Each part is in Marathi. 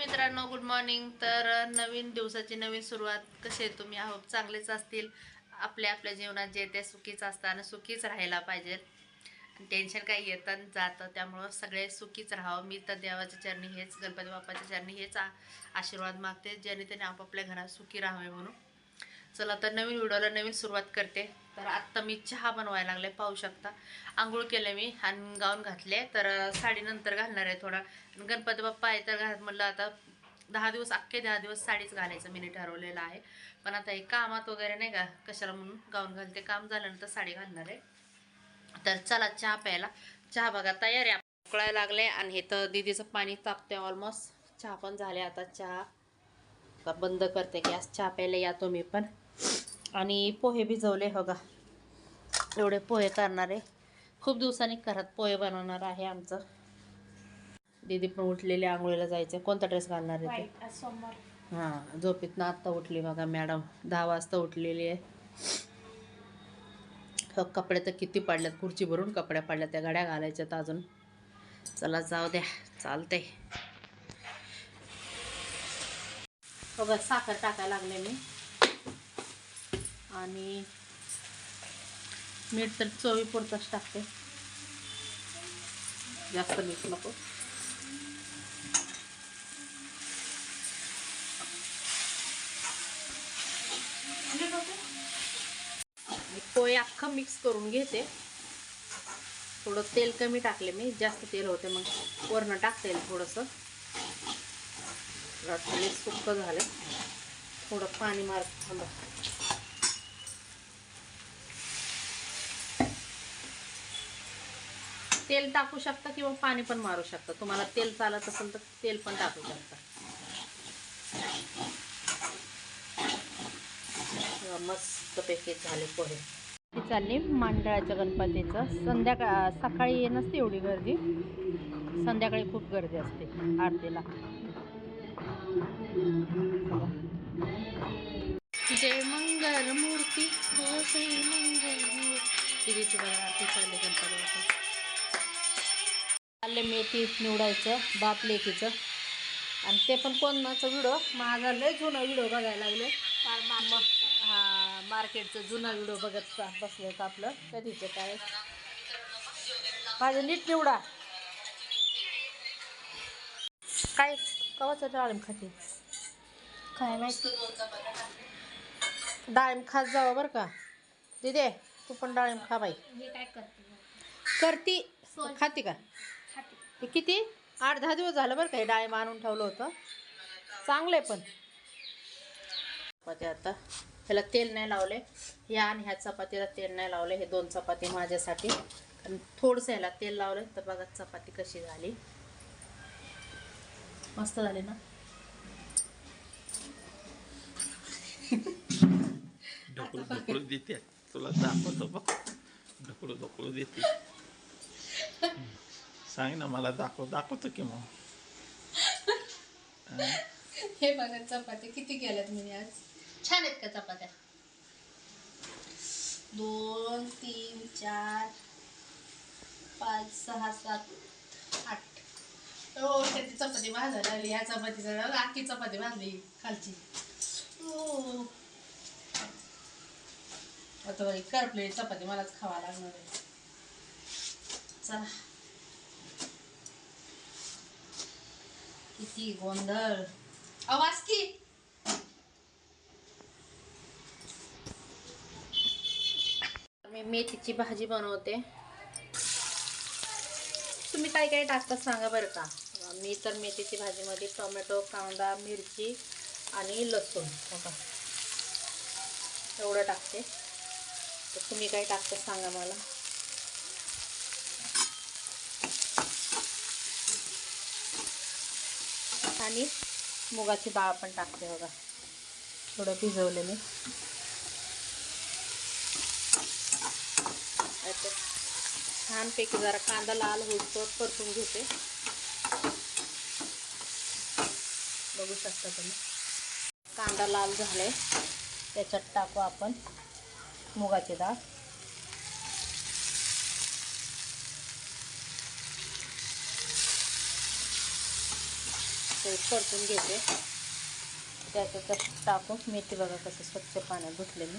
मित्रांनो गुड मॉर्निंग तर नवीन दिवसाची नवीन सुरुवात कसे आहे तुम्ही? आहोत चांगलेच असतील. आपल्या आपल्या जीवनात जे ते सुखीच असताना आणि सुखीच राहायला पाहिजे टेन्शन काही येतं जातं त्यामुळं सगळे सुखीच राहावं. मी तर देवाच्या चरणी हेच गणपती बाप्पाच्या चरणी हेच आशीर्वाद मागते. ज्याने त्याने आपापल्या घरात सुखी राहावे म्हणून. चला तर नवीन व्हिडिओला नवीन सुरुवात करते. तर आत्ता मी चहा बनवायला लागले पाहू शकता. आंघोळ केले मी आणि गाऊन घातले. तर साडीनंतर घालणार आहे थोडा. गणपती बाप्पा आहे तर घात म्हणलं आता दहा दिवस अख्खे दहा दिवस साडीच घालायचं मी ठरवलेलं आहे. पण आता हे कामात वगैरे नाही का कशाला म्हणून गाऊन घालते. काम झाल्यानंतर साडी घालणार आहे. तर चला चहा प्यायला. चहा बघा तयार आहे. उकळायला लागले आणि हे तर दिदीचं पाणी तापते ऑलमोस्ट चहा पण झाले आता चहा. बंद करते गॅस. चहा प्यायला या तुम्ही पण. आणि पोहे भिजवले हो का एवढे पोहे करणार. खूप दिवसांनी घरात पोहे बनवणार आहे आमचं. दीदी पण उठलेली आंघोळीला जायचं कोणता ड्रेस घालणार आहे हां झोपेतनं आत्ता उठली बघा मॅडम दहा वाजता उठलेली आहे. हो, कपडे तर किती पडल्यात. खुर्ची भरून कपड्या पडल्या त्या गाड्या घालायच्यात अजून. चला जाऊ द्या. चालते हो बघ साखर टाकायला लागले मी. आणि मीठ तर चवी पुरतच टाकते. जास्त मीठ नको. पोहे अख्खं मिक्स करून घेते. थोडं तेल कमी टाकले मी जास्त तेल होते मग वरणं टाकता येईल थोडंसं. रात्री सुक्क झालं. थोडं पाणी मार थांबा. तेल टाकू शकता किंवा पाणी पण मारू शकता. तुम्हाला तेल चालत असेल तर तेल पण टाकू शकता. तेव्हा मस्तपैकी झाले पोहे. चालली मांडळाच्या गणपतीचं. संध्याकाळ सकाळी नसते एवढी गर्दी. संध्याकाळी खूप गर्दी असते आरतीला. जय मंगल मूर्ती हो जय मंगल मूर्ती. बघा आरती चालली गणपती चालले मेथी निवडायचं बाप लेकीचं. आणि ते पण कोणाचं व्हिडिओ माझा लय जुना व्हिडिओ बघायला लागले. मग हा मार्केटचं जुना व्हिडिओ बघत चा- बसलेत आपलं? कधीचे काय? माझं नीट निवडा. काय कवाचं डाळिंब खाते? काय माहिती. डाळिंब खात जावं बरं का. दिदे तू पण डाळिंब खा बाई. करते. खाती का? हे किती? आठ दहा दिवस झालं बरं का हे डाळिंब आणून ठेवलं होतं. चांगलं आहे पण. चपाती आता. ह्याला तेल नाही लावले. ह्या आणि ह्या चपातीला तेल नाही लावले. हे दोन चपाती माझ्यासाठी. आणि थोडंसं ह्याला तेल लावलं तर बघा चपाती कशी झाली. मस्त झाली ना? ढकलू ढकलू देते. तुला दाखवतो बघ. ढकलू ढकलू देते. सांग ना मला दाखव दाखवतो की मग. हे बघा चपात्या किती केल्यात मी आज. छान आहेत का चपात्या? दोन तीन चार पाच सहा सात आठ. हो त्याची चपाती भाजायला या चपाती चपातीचा आखी चपाती भाजली खालची. हो आता बघ करपलेली चपाती मलाच खावा लागणार आहे. चला. किती गोंधळ. आवाज की? मी मेथीची भाजी बनवते. तुम्ही काय काय टाकता सांगा बरं का? मी तर मेथीची भाजीमध्ये टोमॅटो कांदा मिरची आणि लसूण. बघा. एवढं टाकते. तर तुम्ही काय टाकता सांगा मला? आणि मुगाची डाळ पण टाकते बघा. थोडं भिजवलेली छानपैकी जरा कांदा लाल होतो परतून घेते. बघू शकता तुम्ही. कांदा लाल झाले त्याच्यात टाकू आपण मुगाची डाळ. परतून घेते. त्याच्यात टाकून मेथी बघा कसं स्वच्छ पाण्यात धुतले मी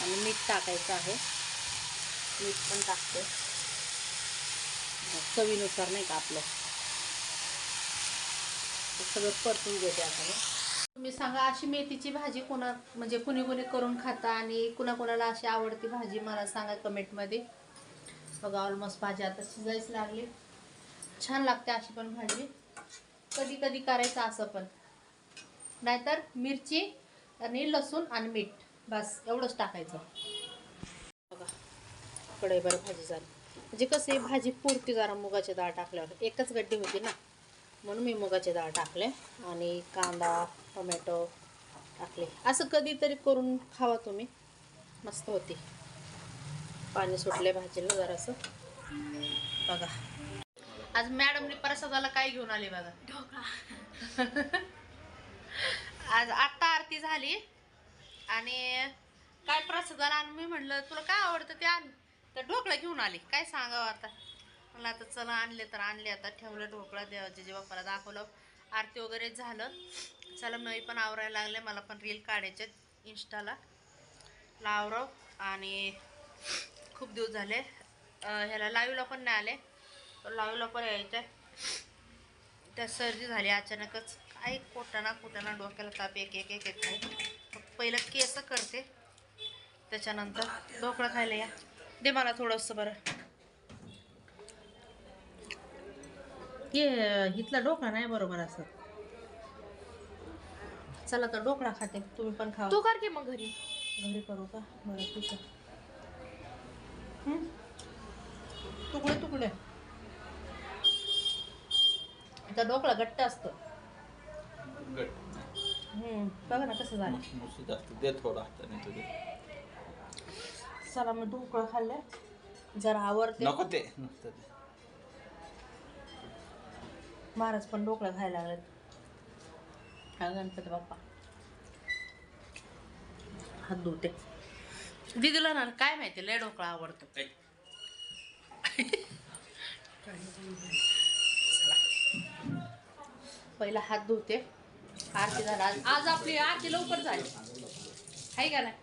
आणि मीठ टाकायचं आहे. मीठ पण टाकते. चवीनुसार नाही का आपलं. सगळं परतून घेते आता मी तुम्ही सांगा अशी मेथीची भाजी कोणा म्हणजे कुणी कुणी करून खाता आणि कुणाकुणाला अशी आवडती भाजी मला सांगा कमेंटमध्ये. बघा ऑलमोस्ट भाजी आता शिजायच लागली. छान लागते अशी पण भाजी. कधी कधी करायचं असं पण. नाहीतर मिरची आणि लसूण आणि मीठ. बस एवढंच टाकायचं. बघा कढईभर भाजी झाली. म्हणजे कसं आहे भाजी पुरती जरा मुगाची डाळ टाकल्यावर. एकच गड्डी होती ना म्हणून मी मुगाची डाळ टाकले आणि कांदा टोमॅटो टाकले. असं कधीतरी करून खावा तुम्ही. मस्त होती. पाणी सुटले भाजीला जरासं. बघा. आज मॅडमने प्रसादाला काय घेऊन आली बघा. ढोकळा. आज आत्ता आरती झाली. आणि काय प्रसादाला आणि मी म्हणलं तुला काय आवडतं ते आण. तर ढोकळा घेऊन आली. काय सांगावं आता? मला आता चला आणले तर आणले. आता ठेवलं ढोकळा देवाच्या जेव्हा बाप्पाला दाखवलं. आरती वगैरे झालं. चला मी पण आवरायला लागले. मला पण रील काढायचे इंस्टाला. लावरव आणि खूप दिवस झाले. ह्याला लाईव्हला पण नाही आले. लाईव्हला पण यायचं त्या सर्दी झाली अचानकच. काय कोटाना कोटाना डोक्याला ताप एक एक एक एक आहे मग पहिलं केस करते. त्याच्यानंतर ढोकळा खायला या. दे मला थोडंसं बरं. ये इथला ढोकळा नाही बरोबर असं. चला तर ढोकळा खाते तुम्ही पण खावा. तू कर की मग घरी. घरी करू का? बरं ठीक आहे. हं? तुकडे तुकडे. आता ढोकळा घट्ट असतो. हं, बघा ना कसं झालं. मुशी जास्त दे थोडा हाताने तुझे चला मी ढोकळा खाल्लंय जरा आवडते नको ते नुसतं ते महाराज पण ढोकळा खायला लागलेत. हा गणपती बाप्पा. हात धुते. दिदीला ना काय माहिती लय ढोकळा आवडतो. पहिला हात धुते. आरती झाला. आज आज आपली आरती लवकर झाली. आहे का नाही?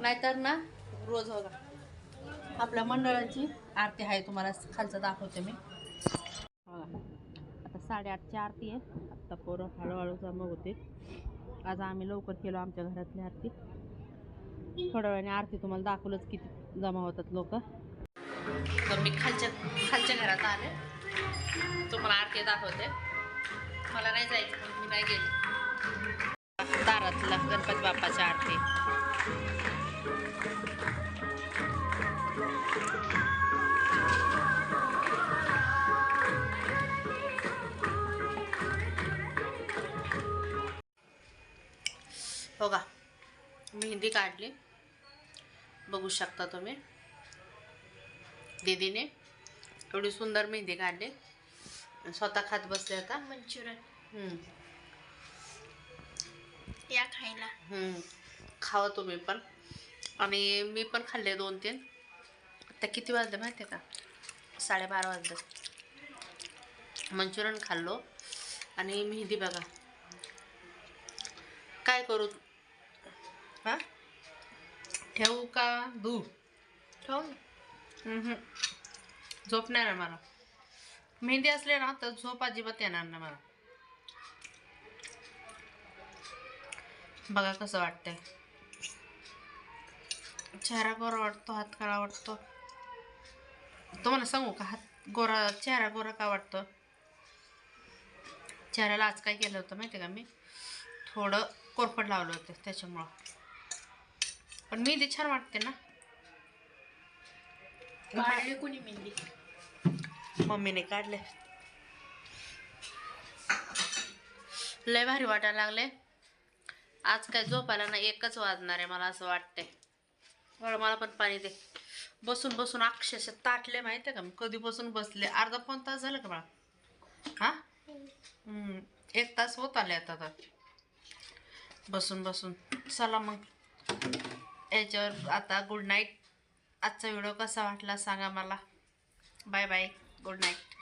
नाहीतर ना रोज बघा. आपल्या मंडळाची आरती आहे तुम्हाला खालचं दाखवते मी. साडेआठच्या आरती आहे. आत्ता पोरं हळूहळू जमा होते. आज आम्ही लवकर केलो आमच्या घरातली आरती. थोड्या वेळाने आरती तुम्हाला दाखवलंच किती जमा होतात लोक. तर मी खालच्या खालच्या घरात आले. तुम्हाला आरती दाखवते. मला नाही जायचं पण मी नाही गेले. दारातला गणपती बाप्पाची आरती. मेहंदी काढली. बघू शकता तुम्ही. दीदीने एवढी सुंदर मेहंदी काढली. स्वतः खात बसले आता. मंचुरियन. या खायला. खावा तुम्ही पण. आणि मी पण खाल्ले दोन तीन आता किती वाजले माहिती आहे का? साडेबारा वाजले. मंचुरियन खाल्लो. आणि मेहंदी बघा. काय करू? हा? ठेवू का? धू ठेव ना. हम्म. झोप नाही ना मला. मेहंदी असले ना तर झोप अजिबात येणार नाही मला. बघा कसं वाटतंय. चेहरा गोरा वाटतो हात काळा वाटतो. तुम्हाला सांगू का हात गोरा चेहरा गोरा का वाटतो? चेहऱ्याला आज काय केलं होतं माहिती का मी? थोडं कोरफड लावलं होतं त्याच्यामुळं. पण मेहंदी छान वाटते ना. काढली कुणी मेहंदी? मम्मीने काढले. लय भारी वाटायला लागले. आज काय झोपायला ना एकच वाजणार आहे मला असं वाटतंय. बरं मला पण पाणी दे. बसून बसून अक्षरशः ताटले माहिती आहे का? मी कधीपासून बसले? अर्धा पाऊण तास झालं का बाळा? हा? हम्म, एक तास होत आले आता तर. बसून बसून. चला मग. याच्यावर आता गुड नाईट आजचा व्हिडिओ कसा वाटला सांगा मला. Bye bye good night